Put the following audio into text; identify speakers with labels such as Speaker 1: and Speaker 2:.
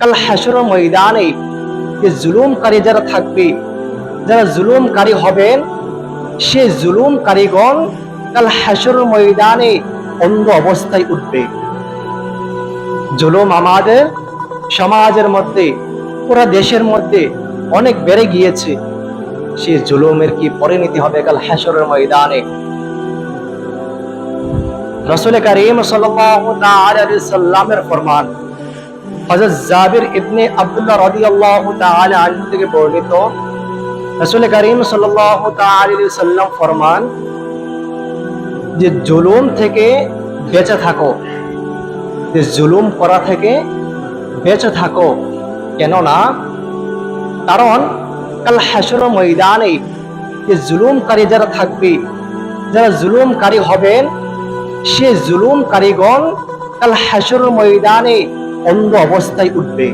Speaker 1: কাল হাসর ময়দানে যে জুলুমকারী যারা থাকবে, যারা জুলুমকারী হবেন, সে জুলুমকারীগণ কাল হাসর ময়দানে অন্ধ অবস্থায় উঠবে। জুলুম আমাদের সমাজের মধ্যে, পুরা দেশের মধ্যে অনেক বেড়ে গিয়েছে। সে জুলুমের কি পরিণতি হবে কাল হাসরের ময়দানে? রসুল করিম সাল্লামের ফরমান। হযরত জাবির ইবনে আব্দুল্লাহ রাদিয়াল্লাহু তাআলা আনহু থেকে বর্ণিত রসুল করিম তাআলা সাল্লাম ফরমান যে জুলুম থেকে বেঁচে থাকো। যে জুলুম করা থেকে বেঁচে থাকো। কেননা কারণ কাল হাসর ময়দানে যে জুলুমকারী যারা থাকবে, যারা জুলুমকারী হবেন, সে জুলুমকারীগণ কাল হাসর ময়দানে অন্ধ অবস্থায় উঠবে।